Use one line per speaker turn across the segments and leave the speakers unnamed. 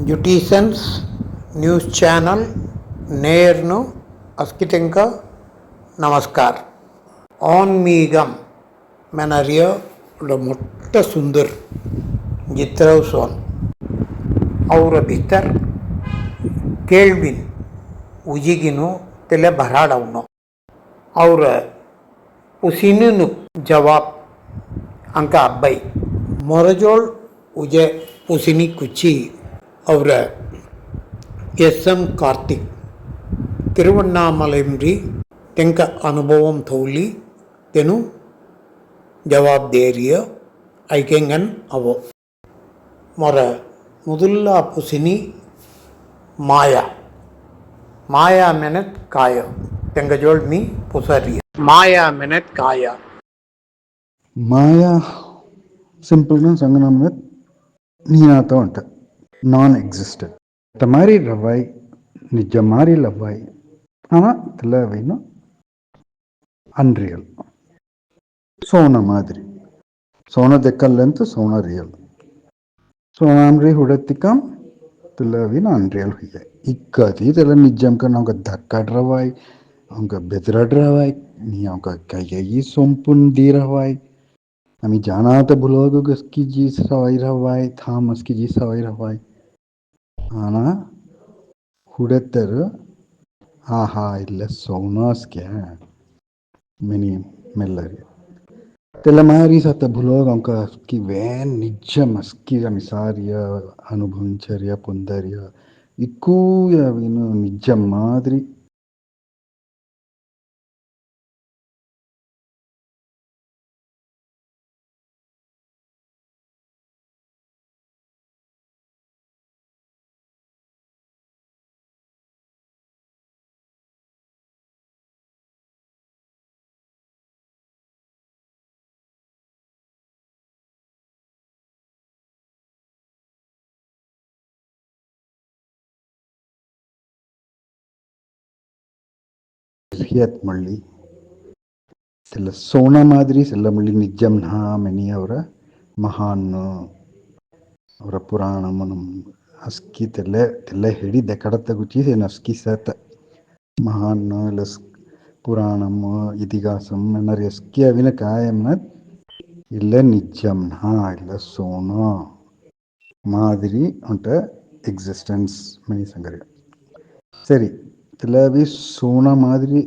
ज्युटीशंस news channel ने अस्किटिंग नमस्कार on मीगम मैं नियो मुट सुंदर जित्रव सोन और भितर केलविन उजिगिनो तेले भराड़ो और उसी जवाब अंक अब मोरजोल उजे उसी कुची ಅವರ ಎಸ್ ಎಂ ಕಾರ್ತಿಕ್ ತಿರುವಣ್ಣಾಮಲೆಂರಿ ತೆಂಕ ಅನುಭವಂ ತೌಲಿ ತೆನು ಜವಾಬ್ದೇರಿಯ ಐಕೆಂಗನ್ ಅವು ಮೊರ ಮುದುಲ್ಲಾ ಪುಸಿನಿ ಮಾಯಾ ಮಾಯಾ ಮೆನತ್ ಕಾಯ ತೆಂಗ ಜೋಳ್ ಮಿ ಪುಸರಿಯ ಮಾಯಾ ಮೆನತ್ ಕಾಯ
ಮಾಯಾ ಸಿಂಪಲ್ನ ಸಂಗನಮ್ಮತ್ ನೀನಾತ ಹೊಂಟ நான் எக்ஸிஸ்டட் இந்த மாதிரி ரவாய் நிஜ மாதிரி லவ்வாய் ஆனால் தில்லவைன்னா அன்ரியல் ಸೋನ ಮಾದರಿ ಸೋನ ದೆಕ್ಕಲ್ಲಂತೂ ಸೋನ ರಿಯಲ್ ಸೋನಾಮ್ರಿ ಹುಡತಿಕಂ ತಿಲ್ಲವಿನ ಅನ್ರಿಯಲ್ ಹುಯ್ಯ ಇಕ್ಕತಿ ಇದೆಲ್ಲ ನಿಜಂಕ ನಮ್ಗೆ ದಕ್ಕಡ್ರವಾಯ್ ಅವಂಗ ಬೆದರಡ್ರವಾಯ್ ನೀ ಅವಂಗ ಕೈಯಾಗಿ ಸೊಂಪುನ್ ದೀರವಾಯ್ ನಮಗೆ ಜಾನಾತ ಬುಲೋಗ ಗಸ್ಕಿ ಜೀಸ್ ರವಾಯ್ ರವಾಯ್ ಥಾಮಸ್ಕಿ ಜೀಸ್ ರವಾಯ್ ರವಾಯ್ ಹಣ ಹುಡೆತರು ಆಹಾ ಇಲ್ಲ ಸೌನಾಸ್ಗೆ ಮಿನಿ ಮೆಲ್ಲರಿ తెల్లమారి సత భులోగం కి వేన్ నిజ మస్కిర మిసార్య అనుభవించర్య పొందర్య ఎక్కువ నిజం మాదిరి ಬೃಹತ್ ಮಳ್ಳಿ ಸಿಲ್ಲ ಸೋಣ ಮಾದರಿ ಸಿಲ್ಲ ಮಳ್ಳಿ ನಿಜಂನ ಮೆನಿ ಅವರ ಮಹಾನ್ ಅವರ ಪುರಾಣ ಮನಂ ಅಸ್ಕಿ ತೆಲ್ಲೆ ತೆಲ್ಲೆ ಹಿಡಿ ದೆಕಡತ್ತ ಗುಚಿ ಏನು ಅಸ್ಕಿ ಸೇತ ಮಹಾನ್ ಇಲ್ಲ ಪುರಾಣಂ ಇತಿಹಾಸಂ ಎನ್ನರಿ ಅಸ್ಕಿ ಅವಿನ ಕಾಯಂನ ಇಲ್ಲ ನಿಜಂನ ಇಲ್ಲ ಸೋಣ மாதிரி வந்துட்டு எக்ஸிஸ்டன்ஸ் மணி சங்கரி சரி இதில் சோனா மாதிரி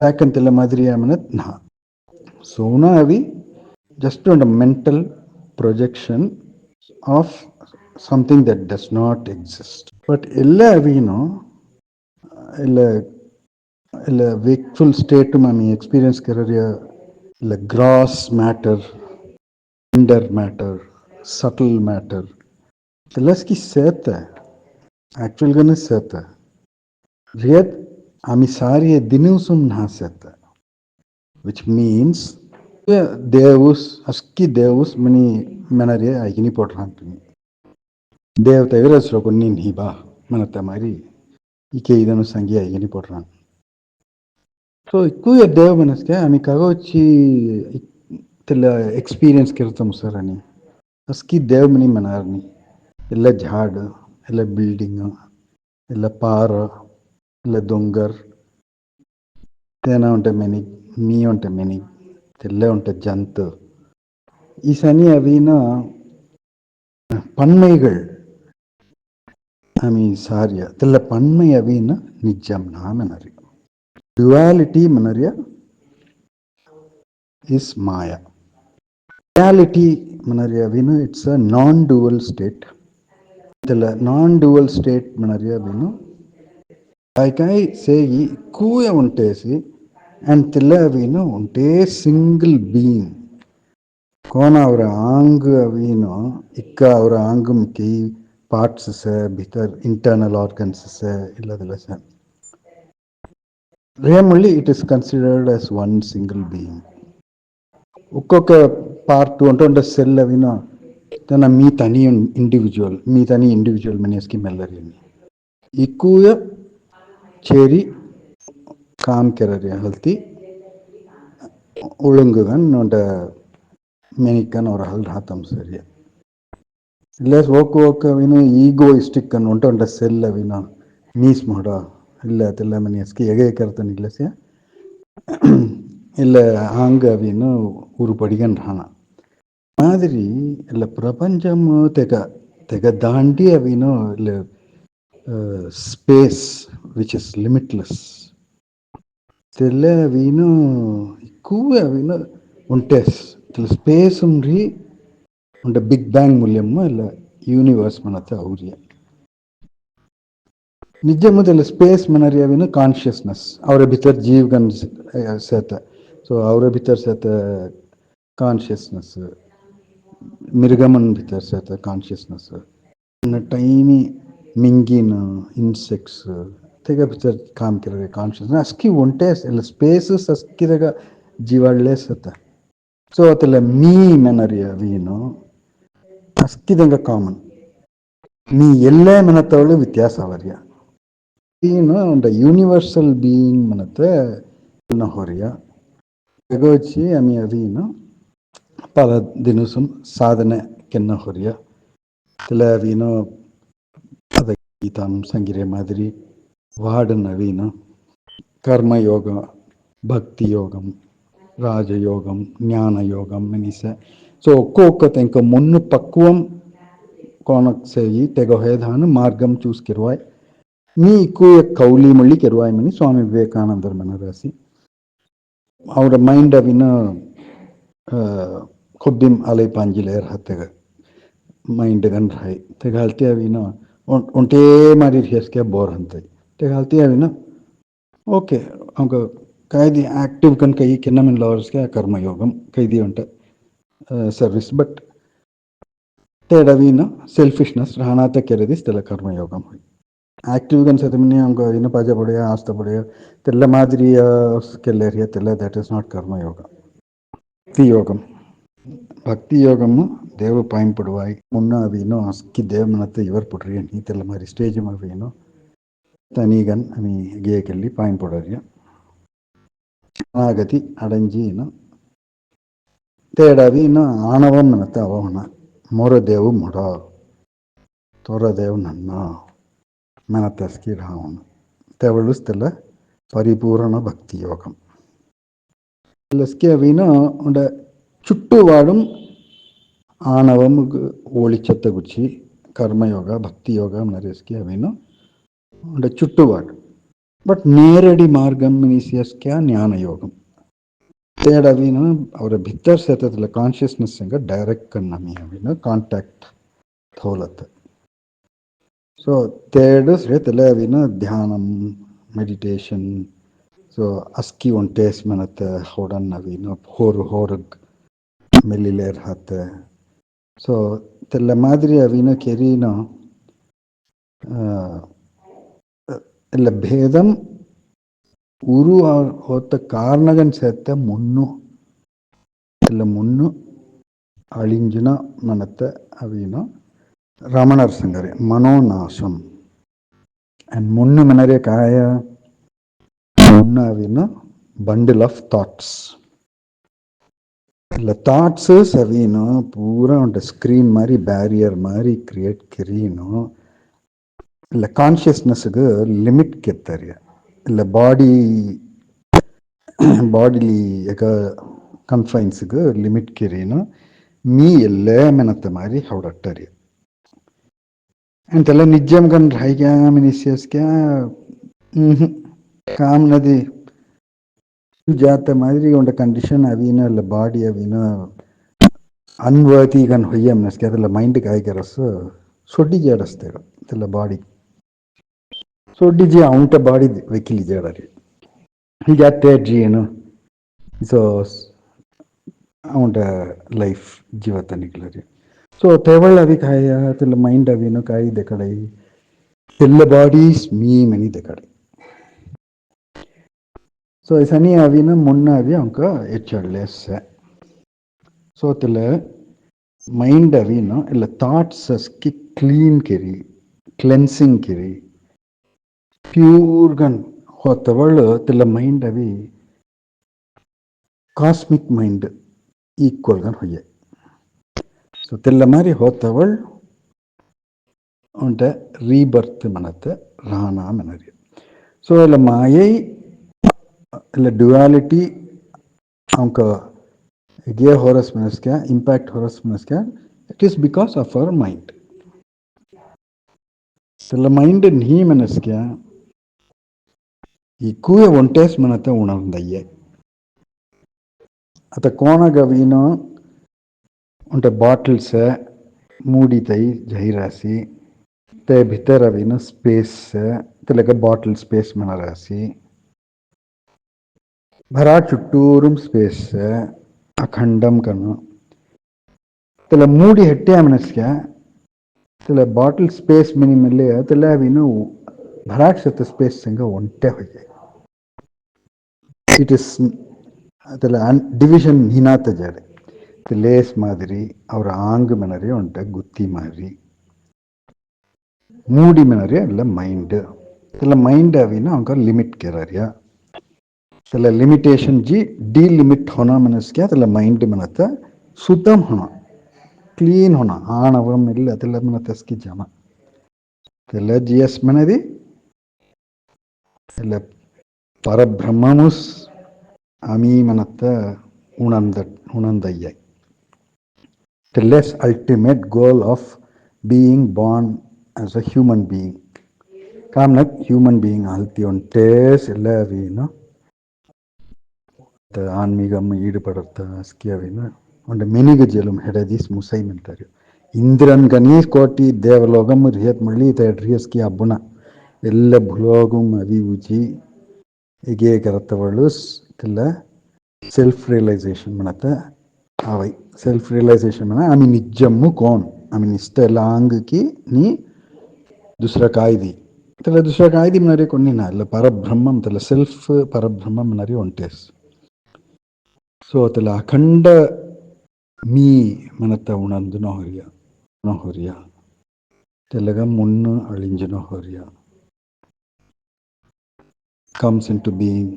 വേക്കൻത്തുള്ള മാതിരിയാമെന്ന് നാ സോണ അവി ജസ്റ്റ് ഉണ്ട് mental projection of something that does not exist but ಎಲ್ಲ ಅವಿನೂ ಇಲ್ಲ ಇಲ್ಲ ವೇಕ್ಫುಲ್ ಸ್ಟೇಟ್ ಮಾಮಿ ಎಕ್ಸ್ಪೀರಿಯನ್ಸ್ ಕರರಿಯ ಇಲ್ಲ gross matter ಇಂಡರ್ matter subtle matter ಎಲ್ಲಸ್ಕಿ ಸೇತ ಆ್ಯಕ್ಚುಲ್ಗನೇ ಸೇತ ರಿಯತ್ amisariye dinusum nahasata, which means devus, aski devus mani manare agini portlantini. Devta virasrokunin hiba manatamari. ike idanu sangia igini porran. So kuya dev manaske ami kagochi tela experience kirta musarani. Aski dev mani manarni. Ella jhad, ella building, ella par, లదొంగర్ తేనా ఉంటే మెనిక్ మీ ఉంటే మెనిక్ తెల్ల ఉంటే జంతు ఈ சனி அப்படின்னா பன்மைகள் ஐ மீன் சாரி அதில் பன்மை அப்படின்னா நிஜம்னா மனறிய டுவாலிட்டி மனறிய இஸ் மாயா ரியாலிட்டி மனறிய அப்படின்னா இட்ஸ் அ நான் டுவல் ஸ்டேட் இதில் நான் டுவல் ஸ்டேட் மனறிய அப்படின்னா ఐకాయ్ సేయి కూయ ఉంటేసి అండ్ తెల్లవీను ఉంటే సింగిల్ బీయింగ్ కోన అవర ఆంగ్ అవీను ఇక్క అవర ఆంగ్కి పార్ట్స్ సార్ భితర్ ఇంటర్నల్ ఆర్గన్స్ సార్ ఇల్లదిల సార్ రేమల్లి it is considered as one single being ఒక్కొక్క పార్ట్ అంటూ ఉంటే సెల్ అవిన తన మీ తని ఇండివిజువల్ మీ తని ఇండివిజువల్ మనీస్కి మెల్లరి ఎక్కువ சேரி காமிக்கிறார் ஹல்தி ಉಳುಂಗುಗನ್ ನೋಡ ಮೆನಿಕನ್ ಅವ್ರ ಹಲ್ ಹಾತಂ ಸರಿಯ ಇಲ್ಲ ಓಕೆ ಓಕೆ ವಿನು ಈಗೋಯಿಸ್ಟಿಕ್ ಅನ್ನುಂಟ ಉಂಟ ಸೆಲ್ಲ ವಿನ ಮೀಸ್ ಮಾಡ ಇಲ್ಲ ತಿಲ್ಲ ಮನೆ ಎಸ್ಕಿ ಎಗೆ ಕರ್ತನ ಇಲ್ಲಸ ಇಲ್ಲ ಹಾಂಗ ವಿನು ಊರು ಪಡಿಗನ್ ಹಾಣ ಮಾದರಿ ಇಲ್ಲ ಪ್ರಪಂಚ ತೆಗ ತೆಗ ದಾಂಡಿ ಅವಿನು ಇಲ್ಲ space which is limitless. Tele vino, kuve vino, untes. Tele space unri, unta Big Bang mulyamma illa universe manata auriya. ನಿಜಮು ತೆಲ ಸ್ಪೇಸ್ ಮನರಿಯವಿನ ಕಾನ್ಷಿಯಸ್ನೆಸ್ ಅವರ ಭಿತರ್ ಜೀವಗನ್ ಸೇತ ಸೊ ಅವರ ಭಿತರ್ ಸೇತ ಕಾನ್ಷಿಯಸ್ನೆಸ್ ಮಿರ್ಗಮನ್ ಭಿತರ್ ಸೇತ ಕಾನ್ಷಿಯಸ್ನೆಸ್ ಟೈನಿ ಮಿಂಗಿನ ಇನ್ಸೆಕ್ಟ್ಸ್ त्याच्या काम केलं रे कॉन्शियसनेस असकी उंटेस એટલે સ્પેસસ અસ્કી રગ જીવાડલેસ હતા ಸೊ ಅದಲ್ಲ ಮೀ ಮೆನರಿಯ ವೀನು ಅಸ್ಕಿದಂಗ ಕಾಮನ್ ನೀ ಎಲ್ಲೇ ಮನತವಳು ವ್ಯತ್ಯಾಸ ಅವರ್ಯ ನೀನು ಒಂದು ಯೂನಿವರ್ಸಲ್ ಬೀಯಿಂಗ್ ಮನತೆ ಹೊರೆಯ ಜಗೋಚಿ ಅಮಿ ಅದೀನು ಪಲ ದಿನಸುಮ್ ಸಾಧನೆ ಕೆನ್ನ ಹೊರೆಯ ಇಲ್ಲ ವೀನು ಅದ ಗೀತಾಂ ಸಂಗಿರೆ ಮಾದರಿ వాడు నవీన కర్మయోగ భక్తి యోగం రాజయోగం జ్ఞానయోగం మినిస సో ఒక్కొక్కత ఇంకా మొన్ను పక్వం కోనక్సేయి తెగహేదాను మార్గం చూసుకిరువాయ్ ನೀ ಇಕ್ಕೂಯ ಕೌಲಿ ಮುಳ್ಳಿ ಕೆರುವಾಯ್ ಮನಿ ಸ್ವಾಮಿ ವಿವೇಕಾನಂದರ ಮನರಾಸಿ ಅವರ ಮೈಂಡ್ ಅವಿನ ಕೊಬ್ಬಿಂ ಅಲೆ ಪಾಂಜಿಲೇರ್ ಹತ್ತೆಗ ಮೈಂಡ್ ಗಂಡ್ರಾಯ್ ತೆಗಾಲ್ತಿ ಅವಿನ ಒಂಟೇ ಮಾಡಿರ್ ಹೆಸ್ಕೆ ಬೋರ್ ಅಂತೈ તે આવીને ఓకే ఒక ఖైదీ యాక్టివ్ కనుక ఈ కింద మిన్ లవర్స్కి ఆ కర్మయోగం ఖైదీ ఉంట సర్వీస్ బట్ తేడవీన సెల్ఫిష్నెస్ రాణాత కెరది స్థిల కర్మయోగం హోయ్ ಆಕ್ಟಿವ್ಗೆ ಅನ್ಸತ್ತೆ ಮಿನಿ ಅಂಗ ಇನ್ನು ಪಾಜ ಪಡೆಯ ಆಸ್ತ ಪಡೆಯ ತೆಲ್ಲ ಮಾದರಿಯ ಕೆಲ್ಲೇರಿಯ ತೆಲ್ಲ that is not karma yoga ಭಕ್ತಿ ಯೋಗಂ ಭಕ್ತಿ ಯೋಗಮ್ ದೇವ ಪಾಯಿಂಪಡುವಾಯ್ ಮುನ್ನ ಅವೇನೋ ಅಸ್ಕಿ ದೇವನತ್ತೆ ಇವರು ಪುಡ್ರಿ ನೀತೆಲ್ಲ ಮಾರಿ ಸ್ಟೇಜ್ ಮಾವೇನೋ තනී ගන්න මේ ගේ කෙල්ලි පයින් පොඩරිය අනාගති අඩංජීන තේඩවීන ආනවන්න මෙත අවහන මොර දෙව් මොඩ තොර දෙව් නන්නා මනතස්කිර හවුන තෙවළුස්තල పరిపూర్ణ భక్తి యోగం ലസ്കിയവീന് ഉണ്ട് ചുട്ടുപാടും ആണവം ഒളിച്ചത്തെ കുറിച്ച് കർമ്മയോഗ ഭക്തിയോഗം ലസ്കിയവീന് ചുറ്റുപാട് பட் நேரடி மார்க்கம் மினிசியஸ்கே ஞான யோகம் தேடவினா அவரை பித்தர் சேத்தத்தில் கான்ஷியஸ்னஸ்ங்க டைரக்ட் கண்ணமி அப்படின்னா கான்டாக்ட் தோலத்து. ஸோ தேடு சேத்துல தியானம் ಮೆಡಿಟೇಷನ್ ಸೊ ಅಸ್ಕಿ ಒಂದು ಟೇಸ್ಟ್ ಮನತ್ತೆ ಹೊಡನ್ ನವೀನು ಹೋರು ಹೊರಗ್ ಮೆಲ್ಲಿಲೇರ್ ಹತ್ತೆ ಸೊ ತೆಲ್ಲ ಮಾದರಿ ಅವಿನ ಕೆರಿನೋ એટલે ભેદમ ઉરુ હોத்த காரணகன் சேர்த்த முன்னு. இல்லை முன்னு அழிஞ்சுனா மனத்தை அப்படின்னா ரமணர் சங்கர் மனோநாசம். அண்ட் முன்னு மினரே காய? முன்னு அப்படின்னா பண்டில் ஆஃப் தாட்ஸ் இல்லை தாட்ஸு சவினும் பூரா அவன்கிட்ட ஸ்க்ரீன் மாதிரி பேரியர் மாதிரி கிரியேட் கிரியணும் ಇಲ್ಲ ಕಾನ್ಷಿಯಸ್ನೆಸ್ಗೆ ಲಿಮಿಟ್ ಕೆತ್ತಾರೆ ಇಲ್ಲ ಬಾಡಿ ಬಾಡಿಲಿ ಯಾಕ ಕನ್ಫೈನ್ಸ್ಗೆ ಲಿಮಿಟ್ ಕೆರೇನು ಮೀ ಎಲ್ಲೇ ಮೆನತ್ತ ಮಾರಿ ಹೊಡಟ್ಟರಿ ಅಂತೆಲ್ಲ ನಿಜಮ್ ಗಂಡ್ರ ಹೈಗ್ಯಾ ಮಿನಿಸಿಯಸ್ಗೆ ಕಾಮ್ನದಿ ಜಾತ ಮಾದರಿ ಒಂದ ಕಂಡೀಷನ್ ಅವಿನ ಇಲ್ಲ ಬಾಡಿ ಅವಿನ ಅನ್ವತಿ ಗನ್ ಹೊಯ್ಯಮ್ನಸ್ಗೆ ಅದೆಲ್ಲ ಮೈಂಡ್ಗೆ ಆಯ್ಕೆ ರಸ ಸೊಡ್ಡಿಗೆ ಆಡಿಸ್ತೇವೆ ಅದೆಲ್ಲ ಬಾಡಿ सोडली जी हांव त्या बाडीद वेकिल्ली जेडारी जात्या जी न्हू सो ಅವನ ಲೈಫ್ ಜೀವ ತನಿಖೆ ಸೊ ತೆವಳವಿ ಕಾಯ ತೆಲ್ಲ ಮೈಂಡ್ ಅವಿನು ಕಾಯಿ ದೆಕಡೆ ಎಲ್ಲ ಬಾಡೀಸ್ ಮೀ ಮನಿ ದೆಕಡೆ ಸೊ ಸನಿ ಅವಿನ ಮೊನ್ನ ಅವಿ ಅವಕ ಹೆಚ್ಚಡ್ಲೆಸ್ ಸೊ ತೆಲ್ಲ ಮೈಂಡ್ ಅವಿನ ಎಲ್ಲ ಥಾಟ್ಸ್ ಅಸ್ಕಿ ಕ್ಲೀನ್ ಕೆರಿ ಕ್ಲೆನ್ಸಿಂಗ್ ಕೆರಿ ಪ್ಯೂರ್ಗನ್ ಹೊತ್ತವಳು ತಿಲ್ಲ ಮೈಂಡ್ ಅವಿ ಕಾಸ್ಮಿಕ್ ಮೈಂಡ್ ಈಕ್ವಲ್ಗನ್ ಹೊಯ್ಯ ಸೊ ತಿಲ್ಲ ಮಾರಿ ಹೋತವಳ್ ಉಂಟ റീബർത്ത് മണത്ത് റാണാം എന്നറിയാം സോ അല്ല മായൈ അല്ല ഡ്യുവാലിറ്റി നമുക്ക് ഗേ ഹോറസ് മനസ്ക്ക ഇമ്പാക്ട് ഹോറസ് മനസ്ക്ക it is because of our mind അല്ല മൈൻഡ് നീ മനസ്ക്ക ఎక్కువే ఒంటేసిమనతో ఉండవుందయ్యే ಅತ ಕೋಣಗವೀನು ಉಂಟೆ ಬಾಟಲ್ಸ್ ಮೂಡಿತೈ ಜೈರಾಸಿ ತೆ ಭಿತರವೀನು ಸ್ಪೇಸ್ ತೆಲಕ ಬಾಟಲ್ ಸ್ಪೇಸ್ ಮನರಾಸಿ ಭರಾ ಚುಟ್ಟೂರುಂ ಸ್ಪೇಸ್ ಅಖಂಡಂ ಕನು ತೆಲ ಮೂಡಿ ಹೆಟ್ಟೆ ಮನಸ್ಗೆ ತೆಲ ಬಾಟಲ್ ಸ್ಪೇಸ್ ಮಿನಿಮಲ್ಲಿ ತೆಲ ಅವಿನು ಭರಾಕ್ಷತ ಸ್ಪೇಸ್ ಸಂಗ ಒಂಟೆ ಹೋಗಿ இட் இஸ் அதில் அன் டிவிஷன் ஹினாத்த ஜாடு இது லேஸ் மாதிரி அவர் ஆங்கு மினரே உண்ட குத்தி மாதிரி மூடி மினரே இல்லை மைண்டு இதில் மைண்ட் அப்படின்னா அவங்க லிமிட் கேரியா சில ಲಿಮಿಟೇಷನ್ ஜி ಡಿ லிமிட் ಹೊಣ ಮನಸ್ಸಿಗೆ ಅದೆಲ್ಲ ಮೈಂಡ್ ಮನತ್ತ ಸುದ್ದಂ ಹೊಣ ಕ್ಲೀನ್ ಹೊಣ ಆಣವಂ ಇಲ್ಲ ಅದೆಲ್ಲ ಮನತ್ತ ಸ್ಕಿ ಜಮ ಅದೆಲ್ಲ ಜಿ ಎಸ್ ಮನದಿ ಎಲ್ಲ அமீமனத்தை உணர்ந்த உணர்ந்தையை. The less ultimate goal of being born as a human being காமனட் ஹியூமன் பீயிங் ஆல்த்தியோன் டேஸ் இல்லை அப்படின்னா ஆன்மீகம் ஈடுபடுத்த அஸ்கியாவின்னா உண்ட மினிகுஜலும் ஹெடதிஸ் முசைம் என்றார் ಇಂದ್ರನ್ ಗಣೇಶ್ ಕೋಟಿ ದೇವಲೋಕಂ ರಿಹತ್ ಮಳಿ ತಡ್ರಿಯಸ್ಕಿ ಹಬ್ಬನ ಎಲ್ಲ ಭೂಲೋಕಂ ಅಭಿರುಚಿ ಹೀಗೆ ಕರತ್ತವಳು till self realization manata అవై సెల్ఫ్ రియలైజేషన్ మన ఆమె నిజమ్ము కోన్ ఆమె నిష్ట లాంగ్కి నీ దుసరా కాయిది తెల్ల దుసరా కాయిది మనరే కొన్ని నా ఇలా పరబ్రహ్మం తెల్ల సెల్ఫ్ పరబ్రహ్మం మనరే ఒంటేస్ సో తెల్ల అఖండ మీ మనత ఉణందు నోహర్య నోహర్య తెల్లగ మున్ను అళింజు నోహర్య comes into being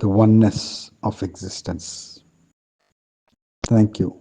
the oneness of existence. Thank you.